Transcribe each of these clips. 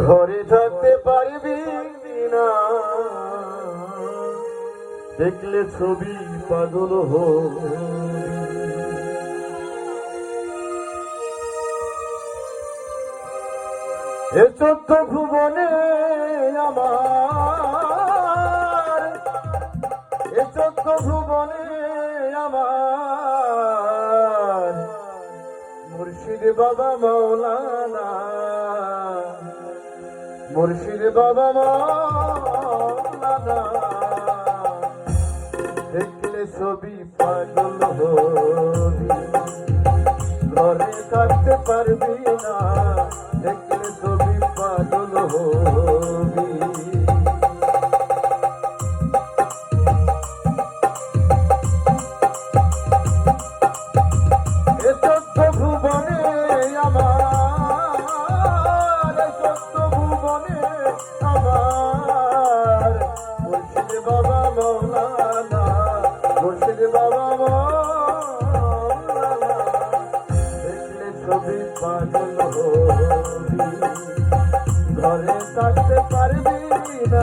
ঘরে থাকতে পারবি না দেখলে ছবি পাগল হবি। এ চোদ্দ ভুবনে আমার, এ চোদ্দ ভুবনে মুর্শিদ বাবা মৌলানা মুর্শিদ বাবা মৌলানা দেখলে ছবি পাগল হবি, ঘরে থাকতে পারবি না। দেখলে ছবি পাগল হবি। ঘরে থাকতে পারবি না।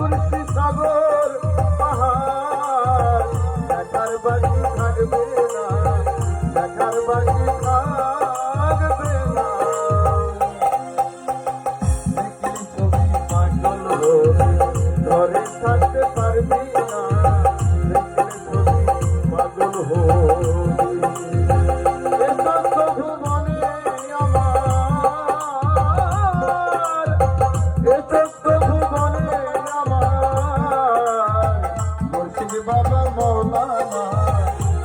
কুরসি সাগর দেখলি ছবি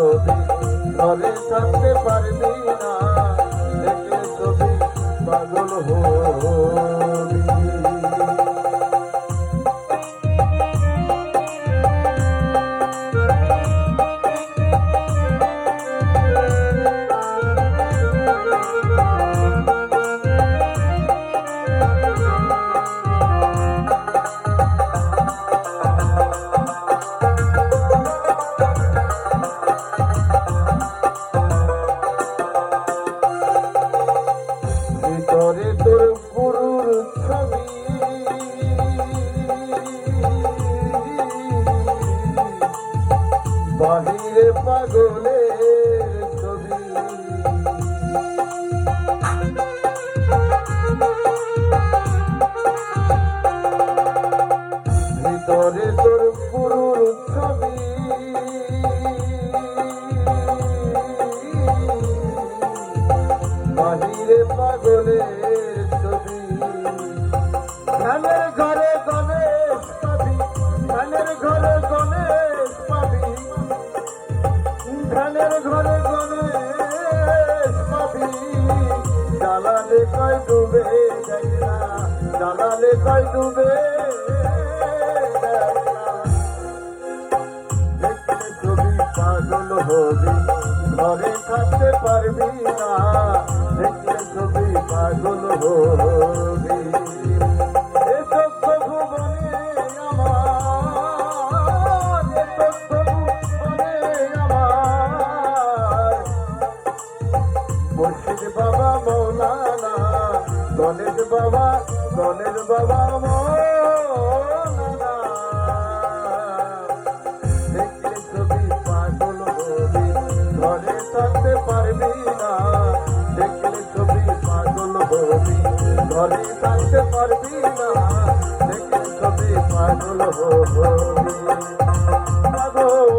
হবি ঘরে থাকতে পারবি না দেখলে ছবি পাগল হবি বাহিরে পাগলে কয় ডুবে জানালে কয় ডুবে তুমি পাগল হবি, ঘরে থাকতে পারবি না। দেখলে তুমি পাগল হবি। এসব বাবা মৌলানা, গণেশ বাবা গণেশ বাবা মৌলানা। দেখলে ছবি পাগল হবি, ঘরে থাকতে পারবি না। দেখলে ছবি পাগল হবি, ঘরে থাকতে পারবি না। দেখলে ছবি পাগল হবি। পাগল।